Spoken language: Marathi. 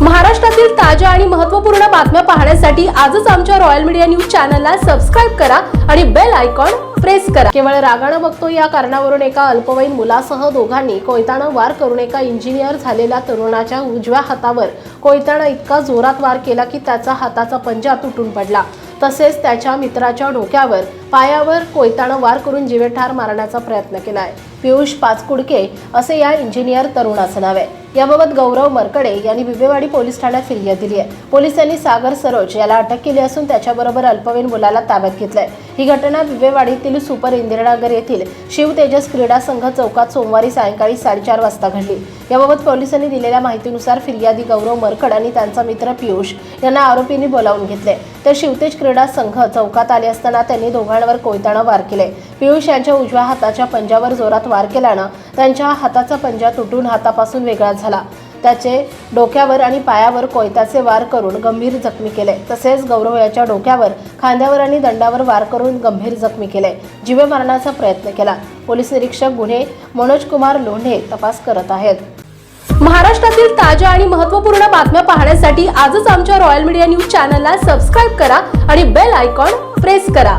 महाराष्ट्रातील ताज्या आणि महत्त्वपूर्ण बातम्या पाहण्यासाठी आजच आमच्या रॉयल मीडिया न्यूज चॅनलला सबस्क्राईब करा आणि बेल आयकॉन प्रेस करा. केवळ रागानं बघतो या कारणावरून एका अल्पवयीन मुलासह दोघांनी कोयतानं वार करून एका इंजिनियर झालेल्या तरुणाच्या उजव्या हातावर कोयतानं इतका जोरात वार केला की त्याचा हाताचा पंजा तुटून पडला. तसेच त्याच्या मित्राच्या डोक्यावर पायावर कोयतानं वार करून जीवेठार मारण्याचा प्रयत्न केला आहे पियुष पाचकुडके असे या इंजिनियर तरुणाचं नाव आहे. याबाबत गौरव मरकडे यांनी बिबेवाडी पोलीस ठाण्यात फिर्याद दिली आहे. पोलिसांनी सागर सरोज याला अटक केली असून त्याच्याबरोबर अल्पवयीन मुलाला ताब्यात घेतलंय. ही घटना बिबेवाडीतील सुपर इंदिरानगर येथील शिव तेजस क्रीडा संघ चौकात सोमवारी सायंकाळी साडेचार वाजता घडली. याबाबत पोलिसांनी दिलेल्या माहितीनुसार फिर्यादी गौरव मरकड आणि त्यांचा मित्र पियुष यांना आरोपींनी बोलावून घेतले तर शिवतेज क्रीडा संघ चौकात आले असताना त्यांनी दोघांवर कोयतानं वार केले पियुष यांच्या उजव्या हाताच्या पंजावर जोरात वार केल्यानं त्यांच्या हाताचा पंजा तुटून हातापासून वेगळा झाला. त्याचे डोक्यावर आणि पायावर कोयताचे वार करून गंभीर जखमी केले. तसेच गौरव याच्या डोक्यावर खांद्यावर आणि दंडावर वार करून गंभीर जखमी केले. जीवे मारण्याचा प्रयत्न केला. पोलीस निरीक्षक गुन्हे मनोज कुमार लोंढे तपास करत आहेत. महाराष्ट्रातील ताज्या आणि महत्त्वपूर्ण बातम्या पाहण्यासाठी आजच आमच्या रॉयल मीडिया न्यूज चॅनलला सबस्क्राईब करा आणि बेल आयकॉन प्रेस करा.